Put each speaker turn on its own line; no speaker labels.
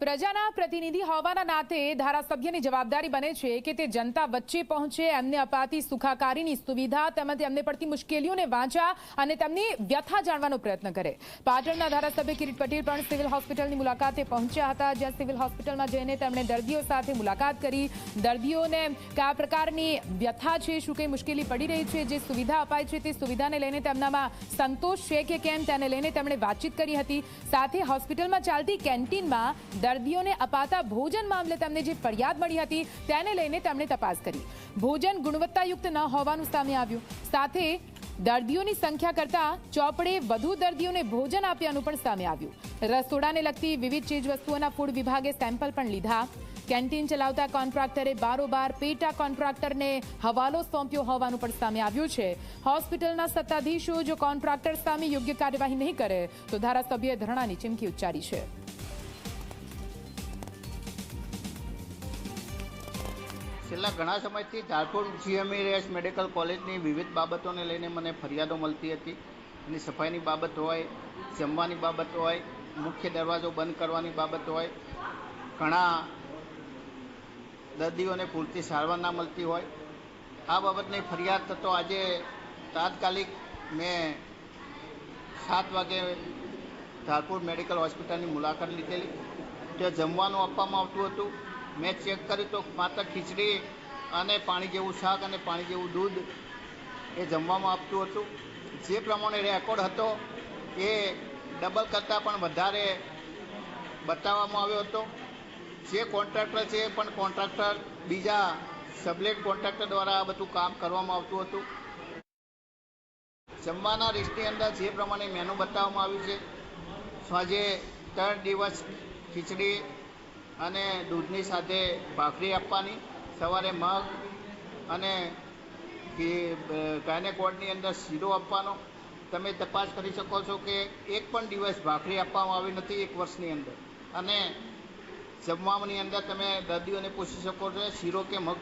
પ્રજાના પ્રતિનિધિ હોવાના નાતે ધારાસભ્યની જવાબદારી બને છે કે તે જનતા વચ્ચે પહોંચે, એમને અપાતી સુખાકારીની સુવિધા તેમજ એમને પડતી મુશ્કેલીઓને વાંચા અને તેમની વ્યથા જાણવાનો પ્રયત્ન કરે. પાટણના ધારાસભ્ય કિરીટ પટેલ પણ સિવિલ હોસ્પિટલની મુલાકાતે પહોંચ્યા હતા, જ્યાં સિવિલ હોસ્પિટલમાં જઈને તેમણે દર્દીઓ સાથે મુલાકાત કરી. દર્દીઓને કયા પ્રકારની વ્યથા છે, શું કઈ મુશ્કેલી પડી રહી છે, જે સુવિધા અપાય છે તે સુવિધાને લઈને તેમનામાં સંતોષ છે કે કેમ તેને લઈને તેમણે વાતચીત કરી હતી. સાથે હોસ્પિટલમાં ચાલતી કેન્ટીનમાં દર્દીઓને અપાતા ભોજન મામલે તેમને જે ફરિયાદ મળી હતી તેને લઈને તેમણે તપાસ કરી. ભોજન ગુણવત્તાયુક્ત ન હોવાનું સામે આવ્યું. સાથે દર્દીઓની સંખ્યા કરતા ચોપડે વધુ દર્દીઓને ભોજન આપ્યાનું પણ સામે આવ્યું. રસોડાને લગતી વિવિધ ચીજવસ્તુઓના ફૂડ વિભાગે સેમ્પલ પણ લીધા. કેન્ટીન ચલાવતા કોન્ટ્રાક્ટરે બારોબાર પેટા કોન્ટ્રાક્ટરને હવાલો સોંપ્યો હોવાનું પણ સામે આવ્યું છે. હોસ્પિટલના સત્તાધીશો જો કોન્ટ્રાક્ટર સામે યોગ્ય કાર્યવાહી નહીં કરે, તો ધારાસભ્યએ ધરણાની ચીમકી ઉચ્ચારી છે.
છેલ્લા ઘણા સમયથી ધારપુર જીએમઈએસ મેડિકલ કોલેજની વિવિધ બાબતોને લઈને મને ફરિયાદો મળતી હતી. એની સફાઈની બાબત હોય, જમવાની બાબત હોય, મુખ્ય દરવાજો બંધ કરવાની બાબત હોય, ઘણા દર્દીઓને પૂરતી સારવાર ના મળતી હોય. આ બાબતની ફરિયાદ થતો આજે તાત્કાલિક મેં સાત વાગે ધારપુર મેડિકલ હોસ્પિટલની મુલાકાત લીધેલી. ત્યાં જમવાનું આપવામાં આવતું હતું. મેં ચેક કર્યું તો માત્ર ખીચડી અને પાણી જેવું શાક અને પાણી જેવું દૂધ એ જમવામાં આપતું હતું. જે પ્રમાણે રેકોર્ડ હતો એ ડબલ કરતાં પણ વધારે બતાવવામાં આવ્યો હતો. જે કોન્ટ્રાક્ટર છે એ પણ કોન્ટ્રાક્ટર, બીજા સબલેટ કોન્ટ્રાક્ટર દ્વારા આ બધું કામ કરવામાં આવતું હતું. જમવાના લિસ્ટની અંદર જે પ્રમાણે મેનુ બતાવવામાં આવ્યું છે. સાંજે ત્રણ દિવસ ખીચડી અને દૂધની સાથે ભાખરી આપવાની, સવારે મગ અને ગાયનેકોડની અંદર શીરો આપવાનો. તમે તપાસ કરી શકો છો કે એક પણ દિવસ ભાખરી આપવામાં આવી નથી એક વર્ષની અંદર. અને જમવાની અંદર તમે દર્દીઓને પૂછી શકો છો, શીરો કે મગ